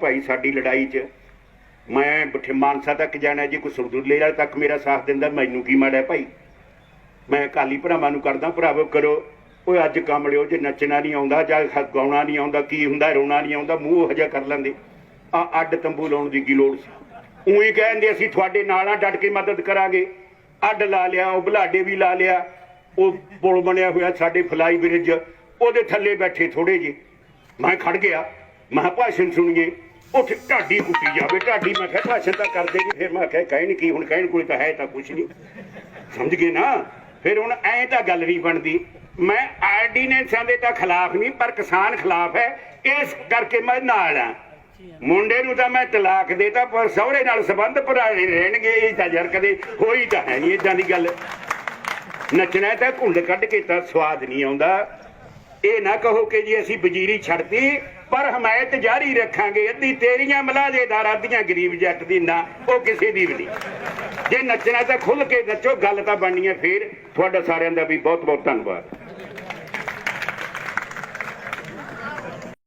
ਭਾਈ ਸਾਡੀ ਲੜਾਈ 'ਚ। ਮੈਂ ਬਠੇ, ਮਾਨਸਾ ਤੱਕ ਜਾਣਾ ਜੇ, ਕੋਈ ਸੁਰਦੁੱਲੇ ਵਾਲੇ ਤੱਕ ਮੇਰਾ ਸਾਥ ਦਿੰਦਾ, ਮੈਨੂੰ ਕੀ ਮਾੜਾ ਭਾਈ? ਮੈਂ ਕਾਲੀ ਭਰਾਵਾਂ ਨੂੰ ਕਰਦਾ ਭਰਾਵੋ ਕਰੋ। ਓਏ ਅੱਜ ਕੰਮ ਲਿਓ, ਜੇ ਨੱਚਣਾ ਨਹੀਂ ਆਉਂਦਾ, ਜਾਂ ਗਾਉਣਾ ਨਹੀਂ ਆਉਂਦਾ, ਕੀ ਹੁੰਦਾ, ਰੋਣਾ ਨਹੀਂ ਆਉਂਦਾ, ਮੂੰਹ ਹਜਾ ਕਰ ਲੈਂਦੇ। ਆ ਅੱਡ ਤੰਬੂ ਲਾਉਣ ਦੀ ਕੀ ਲੋੜ ਸੀ? ਉਹੀ ਕਹਿੰਦੇ ਅਸੀਂ ਤੁਹਾਡੇ ਨਾਲ ਆ, ਡਟ ਕੇ ਮਦਦ ਕਰਾਂਗੇ। ਅੱਡ ਲਾ ਲਿਆ, ਉਹ ਬਲਾਡੇ ਵੀ ਲਾ ਲਿਆ। ਉਹ ਪੁਲ ਬਣਿਆ ਹੋਇਆ ਸਾਡੇ ਫਲਾਈ ਬ੍ਰਿਜ, ਉਹਦੇ ਥੱਲੇ ਬੈਠੇ ਥੋੜੇ ਜਿਹੇ। ਮੈਂ ਖੜ ਗਿਆ ਮੈਂ ਕਿਹਾ ਭਾਸ਼ਣ ਸੁਣੀਏ। ਉੱਥੇ ਢਾਡੀ ਕੁੱਟੀ ਜਾਵੇ, ਢਾਡੀ ਮੈਂ ਕਿਹਾ ਭਾਸ਼ਣ ਤਾਂ ਕਰ ਦੇਗੀ, ਫਿਰ ਮੈਂ ਕਿਹਾ ਕਹਿਣ ਕੀ, ਹੁਣ ਕਹਿਣ ਕੋਲ ਤਾਂ ਹੈ ਤਾਂ ਕੁਛ ਨਹੀਂ। ਸਮਝ ਗਏ ਨਾ? ਫਿਰ ਹੁਣ ਐ ਤਾਂ ਗੱਲ ਨਹੀਂ ਬਣਦੀ। ਮੈਂ ਆਰਡੀਨੈਂਸਾਂ ਦੇ ਤਾਂ ਖਿਲਾਫ ਨਹੀਂ, ਪਰ ਕਿਸਾਨ ਖਿਲਾਫ ਹੈ। ਇਸ ਕਰਕੇ ਮੈਂ ਨਾਲ ਆ। ਮੁੰਡੇ ਨੂੰ ਤਾਂ ਮੈਂ ਤਲਾਕ ਦੇਤਾ, ਪਰ ਸਹੁਰੇ ਨਾਲ ਸੰਬੰਧ ਭਰਾਏ ਰਹਿਣਗੇ, ਇਹ ਤਾਂ ਯਾਰ ਕਦੇ ਹੋਈ ਤਾਂ ਹੈ ਨਹੀਂ ਇਦਾਂ ਦੀ ਗੱਲ। ਨੱਚਣਾ ਤਾਂ ਘੁੰਡ ਕੱਢ ਕੇ ਤਾਂ ਸਵਾਦ ਨਹੀਂ ਆਉਂਦਾ। ਇਹ ਨਾ ਕਹੋ ਕਿ ਜੀ ਅਸੀਂ ਵਜ਼ੀਰੀ ਛੱਡਤੀ, ਪਰ ਹਮਾਇਤ ਜਾਰੀ ਰੱਖਾਂਗੇ। ਅੱਧੀ ਤੇਰੀਆਂ ਮਲਾਜੇਦਾਰ, ਅੱਧੀਆਂ ਗਰੀਬ ਜੱਟ ਦੀ ਨਾ, ਉਹ ਕਿਸੇ ਦੀ ਵੀ ਨਹੀਂ। ਜੇ ਨੱਚਣਾ ਤਾਂ ਖੁੱਲ ਕੇ ਨੱਚੋ, ਗੱਲ ਤਾਂ ਬਣਨੀ ਹੈ ਫੇਰ। ਤੁਹਾਡਾ ਸਾਰਿਆਂ ਦਾ ਵੀ ਬਹੁਤ ਬਹੁਤ ਧੰਨਵਾਦ।